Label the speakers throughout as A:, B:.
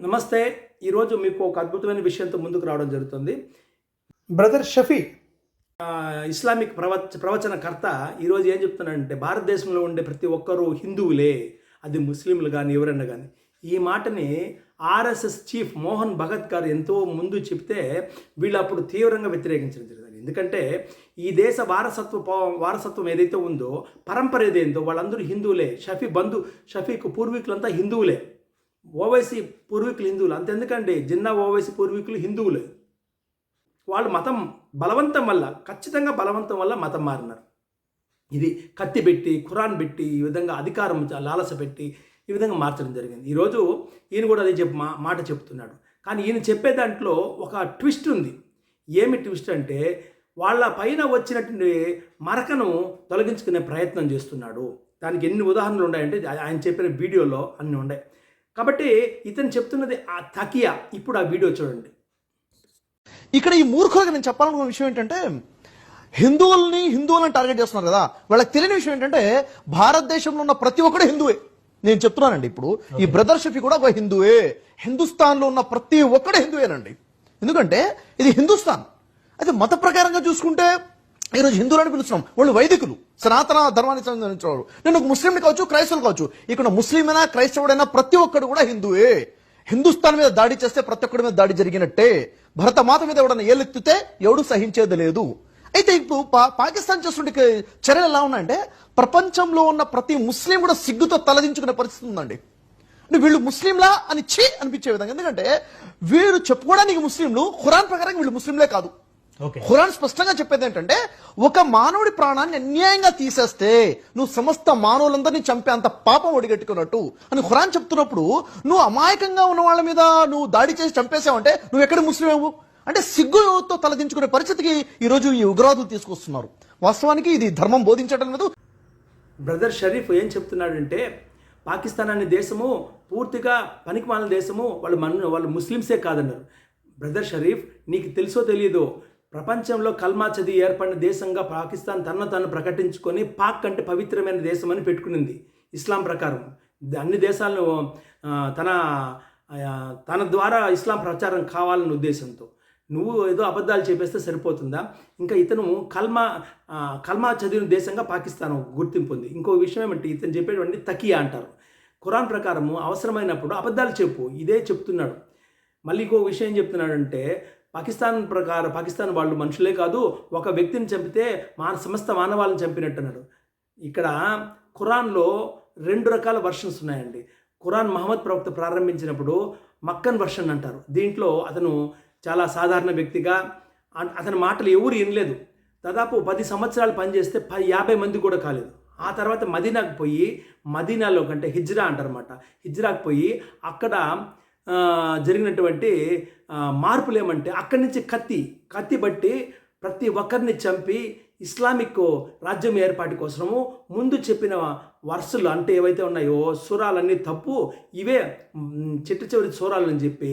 A: నమస్తే. ఈరోజు మీకు ఒక అద్భుతమైన విషయంతో ముందుకు రావడం జరుగుతుంది. బ్రదర్ షఫీ ఇస్లామిక్ ప్రవచ ప్రవచనకర్త ఈరోజు ఏం చెప్తున్నాడంటే భారతదేశంలో ఉండే ప్రతి ఒక్కరూ హిందువులే అది ముస్లింలు కానీ ఎవరైనా కానీ ఈ మాటని ఆర్ఎస్ఎస్ చీఫ్ మోహన్ భగత్ గారు ఎంతో ముందు చెప్తే వీళ్ళు అప్పుడు తీవ్రంగా వ్యతిరేకించడం జరిగింది. ఎందుకంటే ఈ దేశ వారసత్వ వారసత్వం ఏదైతే ఉందో పరంపర ఏదైందో వాళ్ళందరూ హిందువులే. షఫీ బంధు షఫీకు పూర్వీకులంతా హిందువులే. ఓవైసీ పూర్వీకులు హిందువులు. అంతెందుకండి? జిన్నా ఓవైసీ పూర్వీకులు హిందువులే. వాళ్ళు మతం బలవంతం వల్ల ఖచ్చితంగా బలవంతం వల్ల మతం మారినారు. ఇది కత్తి పెట్టి ఖురాన్ పెట్టి ఈ విధంగా అధికారం లాలస పెట్టి ఈ విధంగా మార్చడం జరిగింది. ఈరోజు ఈయన కూడా అదే చెప్పు మా మాట చెప్తున్నాడు. కానీ ఈయన చెప్పే దాంట్లో ఒక ట్విస్ట్ ఉంది. ఏమి ట్విస్ట్ అంటే వాళ్ళ పైన వచ్చినటువంటి మరకను తొలగించుకునే ప్రయత్నం చేస్తున్నాడు. దానికి ఎన్ని ఉదాహరణలు ఉన్నాయంటే ఆయన చెప్పిన వీడియోలో అన్నీ ఉన్నాయి. కాబట్టి ఇతను చెప్తున్నది ఆ తకియా. ఇప్పుడు ఆ వీడియో చూడండి.
B: ఇక్కడ ఈ మూర్ఖులకు నేను చెప్పాలనుకున్న విషయం ఏంటంటే హిందువుల్ని హిందువులను టార్గెట్ చేస్తున్నారు కదా. వాళ్ళకి తెలియని విషయం ఏంటంటే భారతదేశంలో ఉన్న ప్రతి ఒక్కడు హిందువే. నేను చెప్తున్నానండి ఇప్పుడు. ఈ బ్రదర్ షఫీ కూడా ఒక హిందువే. హిందుస్థాన్లో ఉన్న ప్రతి ఒక్కడు హిందువేనండి. ఎందుకంటే ఇది హిందుస్థాన్. అయితే మత ప్రకారంగా చూసుకుంటే ఈరోజు హిందువులని పిలుస్తున్నాం. వాళ్ళు వైదికులు. సనాతన ధర్మానికి సంబంధించిన నేను ఒక ముస్లింని కావచ్చు క్రైస్తవులు కావచ్చు. ఇక్కడ ముస్లిమైనా క్రైస్తవుడైనా ప్రతి ఒక్కడు కూడా హిందువే. హిందుస్థాన్ మీద దాడి చేస్తే ప్రతి ఒక్కడి మీద దాడి జరిగినట్టే. భరత మాత మీద ఎవడన్నా ఏలెత్తితే ఎవడు సహించేది లేదు. అయితే ఇప్పుడు పా- పాకిస్తాన్ చేస్తుంటే చర్యలు ఎలా ఉన్నాయంటే ప్రపంచంలో ఉన్న ప్రతి ముస్లిం కూడా సిగ్గుతో తలదించుకునే పరిస్థితి ఉందండి. వీళ్ళు ముస్లింలా అని చే అనిపించే విధంగా. ఎందుకంటే వీళ్ళు చెప్పుకోవడానికి ముస్లింలు ఖురాన్ ప్రకారం వీళ్ళు ముస్లింలే కాదు. ఖురాన్ స్పష్టంగా చెప్పేది ఏంటంటే ఒక మానవుడి ప్రాణాన్ని అన్యాయంగా తీసేస్తే నువ్వు సమస్త మానవులందరినీ చంపే అంత పాపం ఒడిగట్టుకున్నట్టు అని ఖురాన్ చెప్తున్నప్పుడు నువ్వు అమాయకంగా ఉన్న వాళ్ళ మీద నువ్వు దాడి చేసి చంపేసావంటే నువ్వు ఎక్కడ ముస్లిం అంటే సిగ్గుతో తలదించుకునే పరిస్థితికి ఈ రోజు ఈ ఉగ్రవాదులు తీసుకొస్తున్నారు. వాస్తవానికి ఇది ధర్మం బోధించడం లేదు.
A: బ్రదర్ షరీఫ్ ఏం చెప్తున్నాడంటే పాకిస్తాన్ అనే దేశము పూర్తిగా పనికిమాలిన దేశము వాళ్ళు మన వాళ్ళు ముస్లిమ్సే కాదన్నారు. బ్రదర్ షరీఫ్ నీకు తెలుసో తెలియదో ప్రపంచంలో కల్మా చదివి ఏర్పడిన దేశంగా పాకిస్తాన్ తనను తాను ప్రకటించుకొని పాక్ అంటే పవిత్రమైన దేశం అని పెట్టుకునింది. ఇస్లాం ప్రకారం. అన్ని దేశాలను తన తన ద్వారా ఇస్లాం ప్రచారం కావాలన్న ఉద్దేశంతో. నువ్వు ఏదో అబద్ధాలు చెప్పేస్తే సరిపోతుందా? ఇంకా ఇతను కల్మా కల్మా చదివిన దేశంగా పాకిస్తాన్ గుర్తింపు ఉంది. ఇంకో విషయం ఏమంటే ఇతను చెప్పేటువంటి తకియా అంటారు. ఖురాన్ ప్రకారము అవసరమైనప్పుడు అబద్ధాలు చెప్పు. ఇదే చెప్తున్నాడు. మళ్ళీ ఇంకో విషయం చెప్తున్నాడంటే పాకిస్తాన్ ప్రకారం పాకిస్తాన్ వాళ్ళు మనుషులే కాదు ఒక వ్యక్తిని చంపితే మా సమస్త మానవాళ్ళని చంపినట్టున్నాడు. ఇక్కడ ఖురాన్లో రెండు రకాల వర్షన్స్ ఉన్నాయండి. ఖురాన్ మహమ్మద్ ప్రవక్త ప్రారంభించినప్పుడు మక్కన్ వర్షన్ అంటారు. దీంట్లో అతను చాలా సాధారణ వ్యక్తిగా అతని మాటలు ఎవరు వినలేదు. దాదాపు పది సంవత్సరాలు పనిచేస్తే ప యాభై మంది కూడా కాలేదు. ఆ తర్వాత మదీనాకు పోయి మదీనాలో కంటే హిజ్రా అంటారన్నమాట. హిజ్రాకు పోయి అక్కడ జరిగినటువంటి మార్పులు ఏమంటే అక్కడి నుంచి కత్తి కత్తి బట్టి ప్రతి ఒక్కరిని చంపి ఇస్లామిక్ రాజ్యం ఏర్పాటు కోసము ముందు చెప్పిన వరుసలు అంటే ఏవైతే ఉన్నాయో సురాలన్నీ తప్పు ఇవే చిట్ట చివరి సూరాలని చెప్పి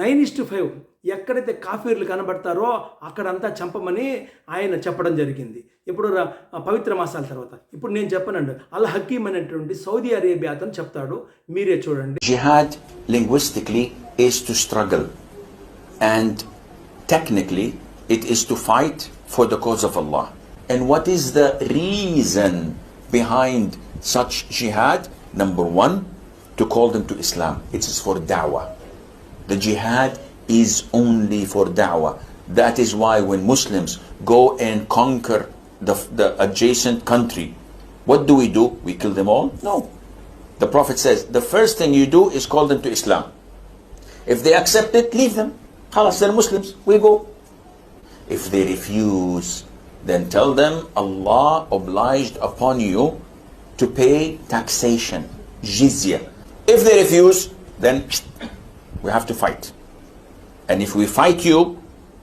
A: నైన్ ఇస్ట్ ఫైవ్ ఎక్కడైతే కాఫీర్లు కనబడతారో అక్కడంతా చంపమని ఆయన చెప్పడం జరిగింది. ఇప్పుడు పవిత్ర మాసాల తర్వాత. ఇప్పుడు నేను చెప్పనండి. అల్ హకీమ్ అనేటువంటి సౌదీ అరేబియా అతను చెప్తాడు. మీరే చూడండి.
C: Jihad linguistically is to struggle and technically it is to fight for the cause of Allah and what is the reason behind such jihad number one to call them to Islam it's for dawah The jihad is only for da'wah. That is why when Muslims go and conquer the, the adjacent country, what do we do? We kill them all? No. The Prophet says the first thing you do is call them to Islam. If they accept it, leave them. Khalas, they're Muslims. We go. If they refuse, then tell them Allah obliged upon you to pay taxation, jizya. If they refuse, then we have to fight. And if we fight you,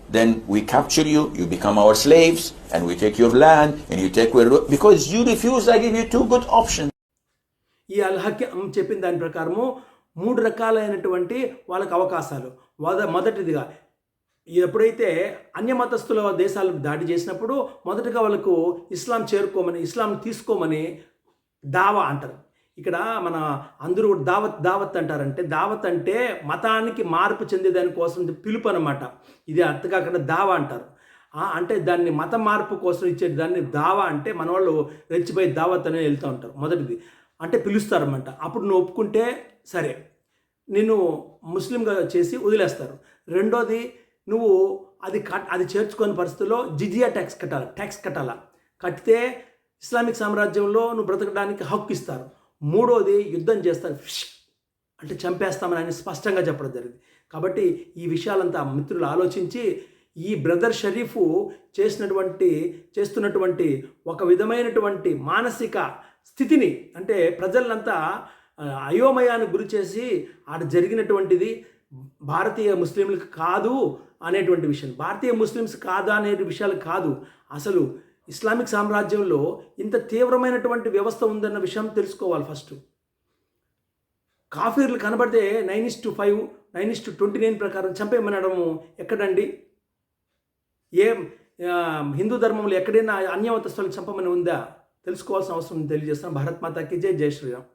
C: then we capture you, you become our slaves, and we take your land, and you take where because you refuse, I give you two good options.
A: ఈ అల్ చెప్పిన దాని ప్రకారము మూడు రకాలైనటువంటి వాళ్ళకి అవకాశాలు మొద మొదటిదిగా ఎప్పుడైతే అన్య మతస్థుల దేశాలకు దాడి చేసినప్పుడు మొదటగా వాళ్ళకు ఇస్లాం చేరుకోమని ఇస్లాం తీసుకోమని దావా అంటారు ఇక్కడ మన అందరూ కూడా దావత్ దావత్ అంటారంటే దావత్ అంటే మతానికి మార్పు చెందేదాని కోసం పిలుపు అనమాట ఇది అర్థం కాకుండా దావా అంటారు. అంటే దాన్ని మత మార్పు కోసం ఇచ్చే దాన్ని దావా అంటే మన వాళ్ళు రెచ్చిపోయి దావత్ అనే వెళ్తూ ఉంటారు. మొదటిది. అంటే పిలుస్తారన్నమాట. అప్పుడు నువ్వు ఒప్పుకుంటే సరే. నిన్ను ముస్లింగా చేసి వదిలేస్తారు. రెండోది నువ్వు అది కట్ అది చేర్చుకోని పరిస్థితుల్లో జిజియా ట్యాక్స్ కట్టాలి. ట్యాక్స్ కట్టాలా? కట్టితే ఇస్లామిక్ సామ్రాజ్యంలో నువ్వు బ్రతకడానికి హక్కు ఇస్తారు మూడోది యుద్ధం చేస్తాను అంటే చంపేస్తామని ఆయన స్పష్టంగా చెప్పడం జరిగింది. కాబట్టి ఈ విషయాలంతా మిత్రులు ఆలోచించి ఈ బ్రదర్ షరీఫ్ చేసినటువంటి చేస్తున్నటువంటి ఒక విధమైనటువంటి మానసిక స్థితిని అంటే ప్రజలంతా అయోమయానికి గురి చేసి ఆడ జరిగినటువంటిది భారతీయ ముస్లింలకు కాదు అనేటువంటి విషయం. భారతీయ ముస్లిమ్స్ కాదా అనే విషయాలు కాదు. అసలు ఇస్లామిక్ సామ్రాజ్యంలో ఇంత తీవ్రమైనటువంటి వ్యవస్థ ఉందన్న విషయం తెలుసుకోవాలి ఫస్ట్ కాఫీర్లు కనబడితే nine is to five nine is to twenty nine ప్రకారం చంపేయమనడము ఎక్కడండి? ఏం హిందూ ధర్మంలో ఎక్కడైనా అన్యమతస్తులను చంపమని ఉందా? తెలుసుకోవాల్సిన అవసరం తెలియజేస్తాను భారత్ మాతాకి జై జై శ్రీరామ్.